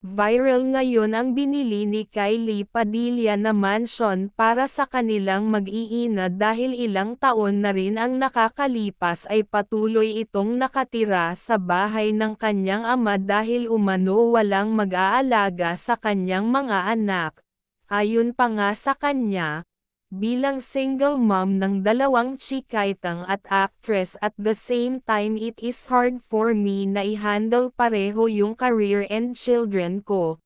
Viral ngayon ang binili ni Kylie Padilla na mansion para sa kanilang mag-iina dahil ilang taon na rin ang nakakalipas ay patuloy itong nakatira sa bahay ng kanyang ama dahil umano walang mag-aalaga sa kanyang mga anak. Ayon pa nga sa kanya, Bilang single mom ng dalawang chikaitang at actress at the same time it is hard for me na i-handle pareho yung career and children ko.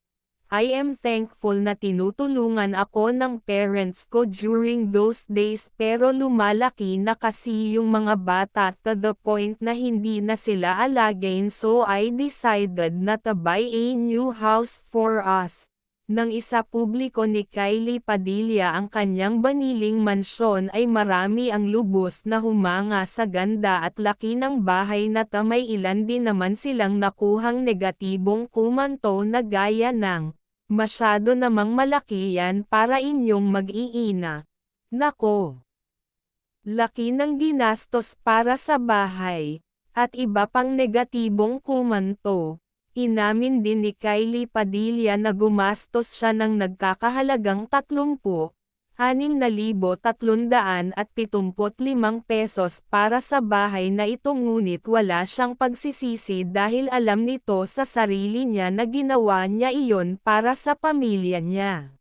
I am thankful na tinutulungan ako ng parents ko during those days pero lumalaki na kasi yung mga bata to the point na hindi na sila alagain so I decided na to buy a new house for us. Nang isa publiko ni Kylie Padilla ang kanyang baniling mansyon ay marami ang lubos na humanga sa ganda at laki ng bahay na tamay ilan din naman silang nakuhang negatibong kumanto na gaya ng, masyado namang malaki yan para inyong mag-iina. Nako! Laki ng ginastos para sa bahay, at iba pang negatibong kumanto. Inamin din ni Kylie Padilla na gumastos siya ng nagkakahalagang 30, 6,375 pesos para sa bahay na ito ngunit wala siyang pagsisisi dahil alam nito sa sarili niya na ginawa niya iyon para sa pamilya niya.